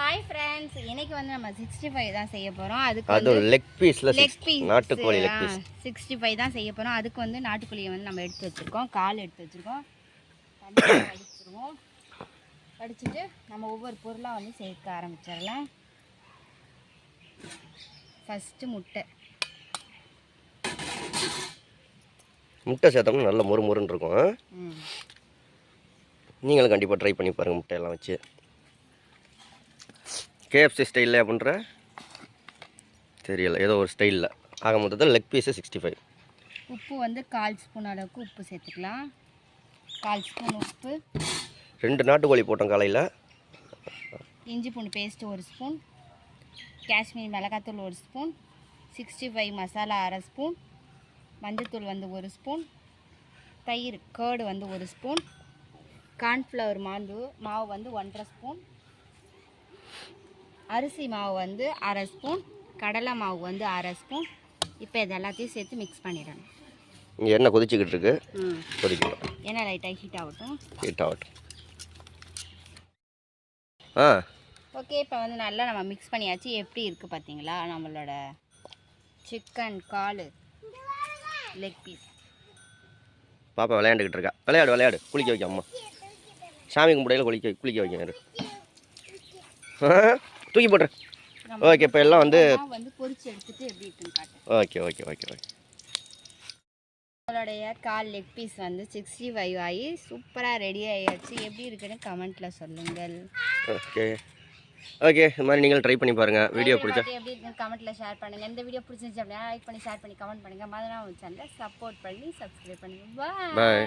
Hi friends இன்னைக்கு வந்து நம்ம சிக்ஸ்டி ஃபைவ் தான் செய்ய போகிறோம் அதுக்கு அது வந்து லெக் பீஸில் லெக் பீஸ் நாட்டுக்கோழி லெக் பீஸ் சிக்ஸ்டி ஃபைவ் தான் செய்ய போகிறோம் அதுக்கு வந்து நாட்டுக்கோழியை வந்து நம்ம எடுத்து வச்சுருக்கோம். கால் எடுத்து வச்சுருக்கோம். தண்ணியில் கடிச்சிருவோம் கடிச்சிட்டு நம்ம ஒவ்வொரு பொருளாக வந்து சேர்க்க ஆரம்பிச்சிடலாம். ஃபஸ்ட்டு முட்டை. முட்டை சேர்த்தோம்னா நல்ல மொறு மொறுன்னு இருக்கும். நீங்களும் கண்டிப்பாக ட்ரை பண்ணி பாருங்கள் முட்டையெல்லாம் வச்சு. கேஎஃப்சி ஸ்டைலில் அப்படின்ற தெரியல. ஏதோ ஒரு ஸ்டைலில் ஆக மொத்தத்தில் லெக் பீஸு சிக்ஸ்டி ஃபைவ் உப்பு வந்து கால் ஸ்பூன் அளவுக்கு உப்பு சேர்த்துக்கலாம். கால் ஸ்பூன் உப்பு. ரெண்டு நாட்டுக்கோழி போட்டோம் காலையில். இஞ்சி பூண்டு பேஸ்ட் ஒரு ஸ்பூன். காஷ்மீர் மிளகாத்தூள் ஒரு ஸ்பூன். சிக்ஸ்டி ஃபைவ் மசாலா அரை ஸ்பூன். மஞ்சத்தூள் வந்து ஒரு ஸ்பூன். தயிர் கேர்டு வந்து ஒரு ஸ்பூன். கார்ன்ஃப்ளவர் மாவு மாவு வந்து ஒன்றரை ஸ்பூன். அரிசி மாவு வந்து அரை ஸ்பூன் கடலை மாவு வந்து அரை ஸ்பூன். இப்போ இது எல்லாத்தையும் சேர்த்து மிக்ஸ் பண்ணிடணும். இங்கே எண்ணெய் கொதிச்சுக்கிட்டு இருக்கு. ம். கொதிக்கணும் ஏன்னா லைட்டாக ஹீட் ஆகட்டும். ஹீட் ஆகட்டும். ஆ. ஓகே இப்போ வந்து நல்லா நம்ம மிக்ஸ் பண்ணியாச்சு. எப்படி இருக்குது பார்த்தீங்களா? நம்மளோட சிக்கன் கால் லெக் பீஸ் பாப்பா விளையாண்டுக்கிட்டு இருக்கா. விளையாடு விளையாடு. குளிக்க வைக்க அம்மா சாமி கும்பிடையில் குளிக்க குளிக்க வைக்க தூக்கி போட்டுரு. ஓகே இப்போ எல்லாம் வந்து ஓகே ஓகே ஓகே ஓகே நம்மளுடைய கால் லெக் பீஸ் வந்து சிக்ஸ்டி ஃபைவ் ஆகி சூப்பராக ரெடி ஆகியாச்சு எப்படி இருக்குன்னு கமெண்ட்டில் சொல்லுங்கள். ஓகே ஓகே இது மாதிரி நீங்களும் ட்ரை பண்ணி பாருங்கள் வீடியோ பிடிச்சா எப்படி இருக்குன்னு கமெண்ட்டில் ஷேர் பண்ணுங்கள் இந்த வீடியோ பிடிச்சிருந்துச்சு அப்படின்னா லைக் பண்ணி ஷேர் பண்ணி கமெண்ட் பண்ணுங்கள் மதனா சேனலை சப்போர்ட் பண்ணி சப்ஸ்கிரைப் பண்ணுங்கள். பாய்